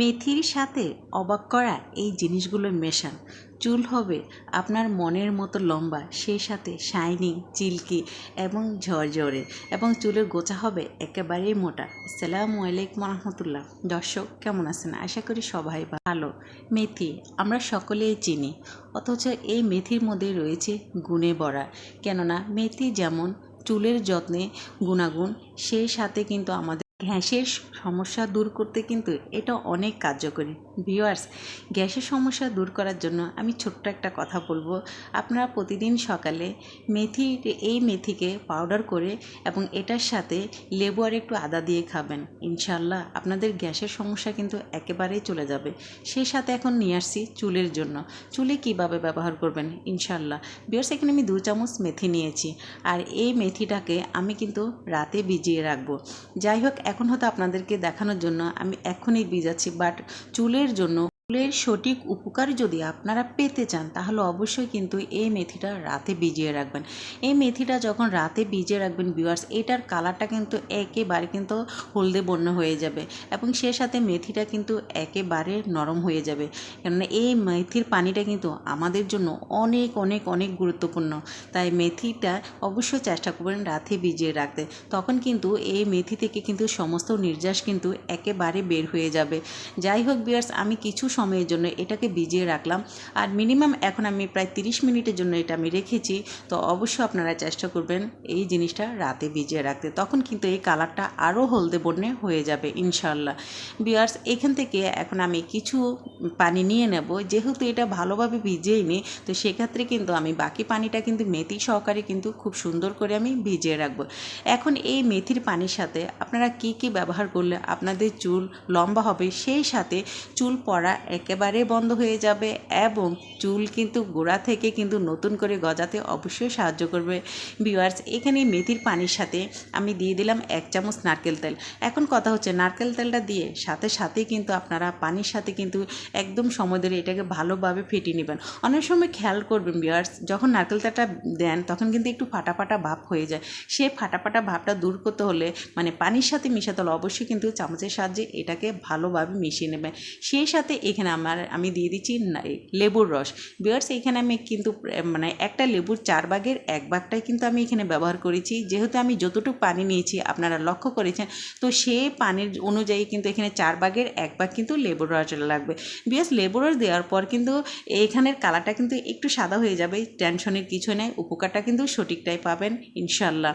মেথির সাথে অবাক করা এই জিনিসগুলো মেশান। চুল হবে আপনার মনের মতো লম্বা, সেই সাথে শাইনিং চিল্কি এবং ঝরঝরে এবং চুলের গোছা হবে একেবারেই মোটা। আসসালামু আলাইকুম রহমতুল্লাহ। দর্শক, কেমন আছেন? আশা করি সবাই ভালো। মেথি আমরা সকলেই চিনি, অথচ এই মেথির মধ্যে রয়েছে গুণে ভরা। কেননা, মেথি যেমন চুলের যত্নে গুণাগুণ, সেই সাথে কিন্তু আমাদের গ্যাসের সমস্যা দূর করতে কিন্তু এটা অনেক কার্যকরী। ভিউয়ার্স, গ্যাসের সমস্যা দূর করার জন্য আমি ছোট্ট একটা কথা বলব। আপনারা প্রতিদিন সকালে মেথি, এই মেথিকে পাউডার করে এবং এটার সাথে লেবু আর একটু আদা দিয়ে খাবেন। ইনশাল্লাহ আপনাদের গ্যাসের সমস্যা কিন্তু একেবারেই চলে যাবে। সেই সাথে এখন নিয়ে আসছি চুলের জন্য। চুলে কীভাবে ব্যবহার করবেন? ইনশাল্লাহ ভিউয়ার্স, এখানে আমি দু চামচ মেথি নিয়েছি। আর এই মেথিটাকে আমি কিন্তু রাতে ভিজিয়ে রাখব। যাই হোক এখন হয়তো আপনাদেরকে দেখানোর জন্য আমি এখনই ভিজাচ্ছি বাট চুলের জন্য চুলের সঠিক উপকার যদি আপনারা পেতে চান, তাহলে অবশ্যই কিন্তু এই মেথিটা রাতে ভিজিয়ে রাখবেন। এই মেথিটা যখন রাতে ভিজিয়ে রাখবেন ভিউয়ার্স এটার কালারটা কিন্তু একেবারে কিন্তু হলদে বন্য হয়ে যাবে এবং সে সাথে মেথিটা কিন্তু একেবারে নরম হয়ে যাবে। কেননা এই মেথির পানিটা কিন্তু আমাদের জন্য অনেক অনেক অনেক গুরুত্বপূর্ণ। তাই মেথিটা অবশ্যই চেষ্টা করবেন রাতে ভিজিয়ে রাখতে। তখন কিন্তু এই মেথি থেকে কিন্তু সমস্ত নির্যাস কিন্তু একেবারে বের হয়ে যাবে। যাই হোক বিয়ার্স আমি কিছু সময়ের জন্য এটাকে ভিজিয়ে রাখলাম। আর মিনিমাম এখন আমি প্রায় তিরিশ মিনিটের জন্য এটা আমি রেখেছি। তো অবশ্যই আপনারা চেষ্টা করবেন এই জিনিসটা রাতে ভিজিয়ে রাখতে। তখন কিন্তু এই কালারটা আরও হলদে বর্ণে হয়ে যাবে ইনশাল্লাহ বিয়ার্স এখান থেকে এখন আমি কিছু পানি নিয়ে নেব। যেহেতু এটা ভালোভাবে ভিজিয়েই নিই তো সেক্ষেত্রে কিন্তু আমি বাকি পানিটা কিন্তু মেথি সহকারে কিন্তু খুব সুন্দর করে আমি ভিজিয়ে রাখব। এখন এই মেথির পানির সাথে আপনারা কি কি ব্যবহার করলে আপনাদের চুল লম্বা হবে, সেই সাথে চুল পড়া একেবারে বন্ধ হয়ে যাবে এবং চুল কিন্তু গোড়া থেকে কিন্তু নতুন করে গজাতে অবশ্যই সাহায্য করবে। ভিউয়ার্স এখানে মেথির পানির সাথে আমি দিয়ে দিলাম এক চামচ নারকেল তেল। এখন কথা হচ্ছে নারকেল তেলটা দিয়ে সাথে সাথেই কিন্তু আপনারা পানির সাথে কিন্তু একদম সময় ধরে এটাকে ভালোভাবে ফেটিয়ে নেবেন। অনেক সময় খেয়াল করবেন ভিউয়ার্স যখন নারকেল তেলটা দেন তখন কিন্তু একটু ফাটা ফাটা ভাব হয়ে যায়। সে ফাটা ফাটা ভাবটা দূর করতে হলে মানে পানির সাথে মিশাতে হলে অবশ্যই কিন্তু চামচের সাহায্যে এটাকে ভালোভাবে মিশিয়ে নেবেন। সেই সাথে এখানে আমার, আমি দিয়ে দিচ্ছি লেবুর রস। বিয়ার্স এখানে আমি কিন্তু মানে একটা লেবুর চার ভাগের এক ভাগটাই কিন্তু আমি এখানে ব্যবহার করেছি। যেহেতু আমি যতটুকু পানি নিয়েছি, আপনারা লক্ষ্য করেছেন, তো সেই পানির অনুযায়ী কিন্তু এখানে চার ভাগের এক ভাগ কিন্তু লেবুর রস লাগবে। বিয়ার্স লেবুর রস দেওয়ার পর কিন্তু এইখানের কালারটা কিন্তু একটু সাদা হয়ে যাবে, টেনশনের কিছু নেই, উপকারটা কিন্তু সঠিকটাই পাবেন ইনশাল্লাহ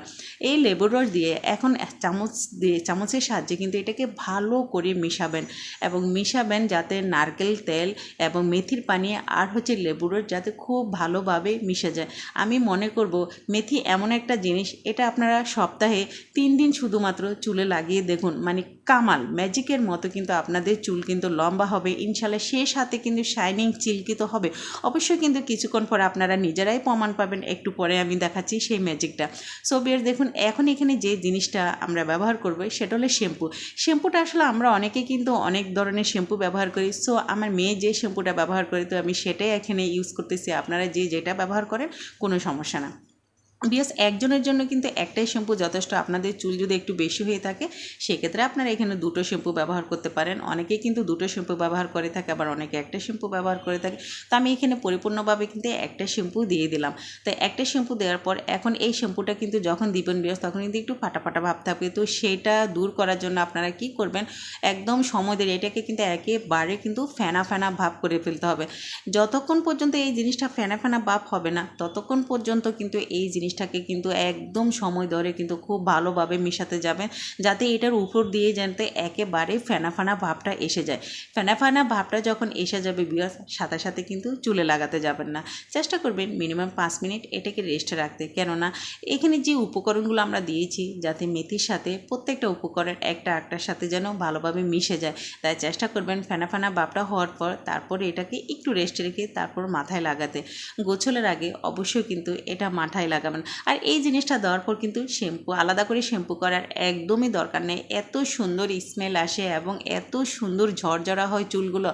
এই লেবুর রস দিয়ে এখন চামচ দিয়ে, চামচের সাহায্যে কিন্তু এটাকে ভালো করে মিশাবেন এবং মিশাবেন যাতে নারকেল, তেল এবং মেথির পানি আর হচ্ছে লেবুর রস যাতে খুব ভালোভাবে মিশে যায়। আমি মনে করব মেথি এমন একটা জিনিস, এটা আপনারা সপ্তাহে তিন দিন শুধুমাত্র চুলে লাগিয়ে দেখুন। মানে কামাল, ম্যাজিকের মতো কিন্তু আপনাদের চুল কিন্তু লম্বা হবে। ইনশাল্লাহ শেষ হাতে কিন্তু শাইনিং চিলকিত হবে। অবশ্যই কিন্তু কিছুক্ষণ পরে আপনারা নিজেরাই প্রমাণ পাবেন, একটু পরে আমি দেখাচ্ছি সেই ম্যাজিকটা। সো বিয়ার দেখুন, এখন এখানে যে জিনিসটা আমরা ব্যবহার করব, সেটা হলো শ্যাম্পু। শ্যাম্পুটা আসলে আমরা অনেকে কিন্তু অনেক ধরনের শ্যাম্পু ব্যবহার করি। সো আমার মেয়ে যে শ্যাম্পুটা ব্যবহার করে, তো আমি সেটাই এখানে ইউজ করতেছি। আপনারা যে যেটা ব্যবহার করেন, কোনো সমস্যা না। বিয়াস একজনের জন্য কিন্তু একটাই শ্যাম্পু যথেষ্ট। আপনাদের চুল যদি একটু বেশি হয়ে থাকে, সেক্ষেত্রে আপনারা এখানে দুটো শ্যাম্পু ব্যবহার করতে পারেন। অনেকেই কিন্তু দুটো শ্যাম্পু ব্যবহার করে থাকে, আবার অনেকে একটা শ্যাম্পু ব্যবহার করে থাকে। তো আমি এখানে পরিপূর্ণভাবে কিন্তু একটা শ্যাম্পু দিয়ে দিলাম। তো একটা শ্যাম্পু দেওয়ার পর এখন এই শ্যাম্পুটা কিন্তু যখন দিবেন বিয়াস তখন কিন্তু একটু ফাটা ফাটা ভাব থাকবে। তো সেটা দূর করার জন্য আপনারা কি করবেন? একদম সময় দিয়ে এটাকে কিন্তু একেবারে কিন্তু ফেনা ফেনা ভাব করে ফেলতে হবে। যতক্ষণ পর্যন্ত এই জিনিসটা ফেনা ফেনা ভাব হবে না, ততক্ষণ পর্যন্ত কিন্তু এই জিনিসটাকে কিন্তু একদম সময় ধরে কিন্তু খুব ভালোভাবে মেশাতে যাবেন, যাতে এটার উপর দিয়ে যাতে একেবারে ফেনা ফেনা ভাবটা এসে যায়। ফেনা ফেনা ভাবটা যখন এসে যাবে বিয়াস সাথে সাথে কিন্তু চুলে লাগাতে যাবেন না। চেষ্টা করবেন মিনিমাম পাঁচ মিনিট এটাকে রেস্টে রাখতে। কেননা এখানে যে উপকরণগুলো আমরা দিয়েছি, যাতে মেথির সাথে প্রত্যেকটা উপকরণ একটা একটার সাথে যেন ভালোভাবে মিশে যায়, তাই চেষ্টা করবেন ফেনা ফেনা ভাবটা হওয়ার পর তারপরে এটাকে একটু রেস্টে রেখে তারপর মাথায় লাগাতে। গোছলের আগে অবশ্যই কিন্তু এটা মাথায় লাগাবেন। পারবেন আর এই জিনিসটা দেওয়ার পর কিন্তু শ্যাম্পু, আলাদা করে শ্যাম্পু করার একদমই দরকার নেই। এত সুন্দর স্মেল আসে এবং এত সুন্দর ঝরঝরা হয় চুলগুলো।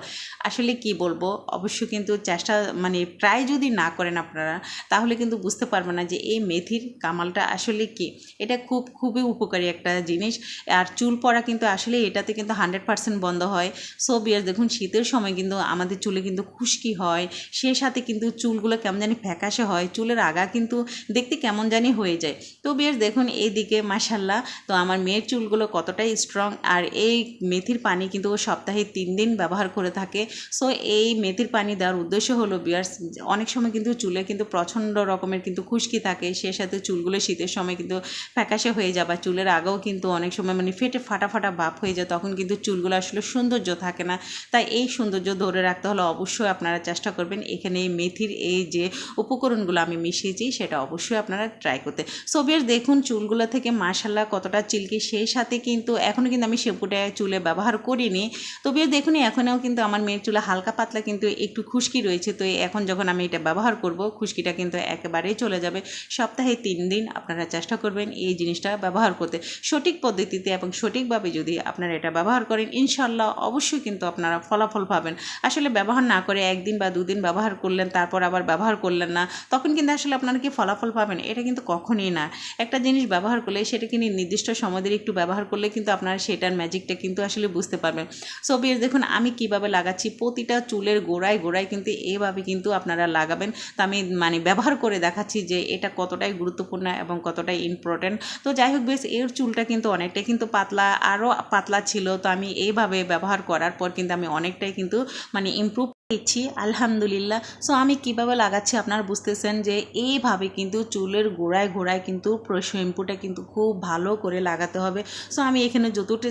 আসলে কি বলব? অবশ্য কিন্তু চেষ্টা মানে ট্রাই যদি না করেন আপনারা, তাহলে কিন্তু বুঝতে পারবেন না যে এই মেথির কামালটা আসলে কি। এটা খুব, খুবই উপকারী একটা জিনিস। আর চুল পড়া কিন্তু আসলে এটাতে কিন্তু হান্ড্রেড পার্সেন্ট বন্ধ হয়। সো বিয়ার দেখুন, শীতের সময় কিন্তু আমাদের চুলে কিন্তু খুশকি হয়। সে সাথে কিন্তু চুলগুলো কেমন জানি ফ্যাকাশে হয়। চুলের আগা কিন্তু দেখতে কেমন জানি হয়ে যায়। তো বিয়ার দেখুন, এইদিকে মাসাল্লাহ তো আমার মেয়ের চুলগুলো কতটাই স্ট্রং আর এই মেথির পানি কিন্তু ও সপ্তাহে তিন দিন ব্যবহার করে থাকে। সো এই মেথির পানি দেওয়ার উদ্দেশ্য হলো বিয়ার্স অনেক সময় কিন্তু চুলে কিন্তু প্রচণ্ড রকমের কিন্তু খুশকি থাকে, সে সাথে চুলগুলো শীতের সময় কিন্তু ফ্যাকাশে হয়ে যায় বা চুলের আগেও কিন্তু অনেক সময় মানে ফেটে ফাটা ফাটা বাপ হয়ে যায়, তখন কিন্তু চুলগুলো আসলে সৌন্দর্য থাকে না। তাই এই সৌন্দর্য ধরে রাখতে হলে অবশ্যই আপনারা চেষ্টা করবেন, এখানে এই মেথির এই যে উপকরণগুলো আমি মিশিয়েছি, সেটা অবশ্যই আপনারা ট্রাই করতে। সো বেশ দেখুন চুলগুলো থেকে মাশাল্লাহ কতটা চিলকি, সেই সাথে কিন্তু এখনও কিন্তু আমি শ্যাম্পুটা চুলে ব্যবহার করিনি। তো বেশ দেখুন এখনও কিন্তু আমার মেয়ের চুলে হালকা পাতলা কিন্তু একটু খুশকি রয়েছে। তো এখন যখন আমি এটা ব্যবহার করব, খুশকিটা কিন্তু একেবারেই চলে যাবে। সপ্তাহে তিন দিন আপনারা চেষ্টা করবেন এই জিনিসটা ব্যবহার করতে। সঠিক পদ্ধতিতে এবং সঠিকভাবে যদি আপনারা এটা ব্যবহার করেন ইনশাল্লাহ অবশ্যই কিন্তু আপনারা ফলাফল পাবেন। আসলে ব্যবহার না করে একদিন বা দুদিন ব্যবহার করলেন, তারপর আবার ব্যবহার করলেন না, তখন কিন্তু আসলে আপনারা কি ফলাফল পাবেন? এটা কিন্তু কখনই না। একটা জিনিস ব্যবহার করলে সেটাকে নিয়ে নির্দিষ্ট সময় একটু ব্যবহার করলে কিন্তু আপনারা সেটার ম্যাজিকটা কিন্তু আসলে বুঝতে পারবেন। সো বেশ দেখুন, আমি কীভাবে লাগাচ্ছি, প্রতিটা চুলের গোড়ায় গোড়ায় কিন্তু এভাবে কিন্তু আপনারা লাগাবেন। তো আমি মানে ব্যবহার করে দেখাচ্ছি যে এটা কতটাই গুরুত্বপূর্ণ এবং কতটাই ইম্পর্টেন্ট তো যাই হোক বেশ এর চুলটা কিন্তু অনেকটাই কিন্তু পাতলা, আরও পাতলা ছিল। তো আমি এইভাবে ব্যবহার করার পর কিন্তু আমি অনেকটাই কিন্তু মানে ইমপ্রুভ পেয়েছি আলহামদুলিল্লাহ। সো আমি কীভাবে লাগাচ্ছি আপনারা বুঝতেছেন যে, এইভাবে কিন্তু চুলের গোড়ায় গোড়ায় কিন্তু শ্যাম্পুটা কিন্তু খুব ভালো করে লাগাতে হবে। সো আমি এখানে যতটা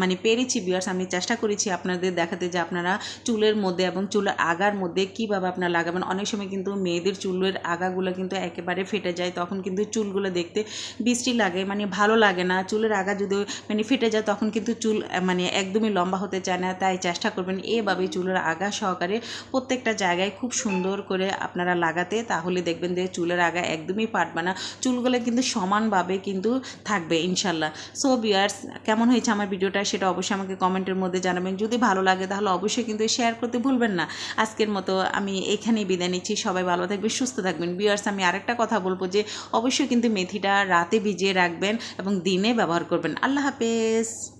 মানে পেরেছি বিয়ার্স আমি চেষ্টা করেছি আপনাদের দেখাতে যে আপনারা চুলের মধ্যে এবং চুলের আগার মধ্যে কীভাবে আপনারা লাগাবেন। অনেক সময় কিন্তু মেয়েদের চুলের আগাগুলো কিন্তু একেবারে ফেটে যায়, তখন কিন্তু চুলগুলো দেখতে বৃষ্টি লাগে মানে ভালো লাগে না। চুলের আগা যদি মানে ফেটে যায়, তখন কিন্তু চুল মানে একদমই লম্বা হতে চায় না। তাই চেষ্টা করবেন এভাবে চুলের আগা সহকারে প্রত্যেকটা জায়গায় খুব সুন্দর করে আপনারা লাগাতে, তাহলে দেখবেন যে চুলের আগা একদমই পাটবে না। চুলগুলো কিন্তু সমানভাবে কিন্তু থাকবে, ইনশাল্লাহ। সো বিয়ার্স কেমন হয়েছে আমার ভিডিওটা সেটা অবশ্যই আমাকে কমেন্টের মধ্যে জানাবেন। যদি ভালো লাগে, তাহলে অবশ্যই কিন্তু শেয়ার করতে ভুলবেন না। আজকের মতো আমি এখানেই বিদায় নিচ্ছি। সবাই ভালো থাকবেন, সুস্থ থাকবেন। বিয়ার্স আমি আরেকটা কথা বলব যে, অবশ্যই কিন্তু মেথিটা রাতে ভিজিয়ে রাখবেন এবং দিনে ব্যবহার করবেন। আল্লাহ হাফেজ।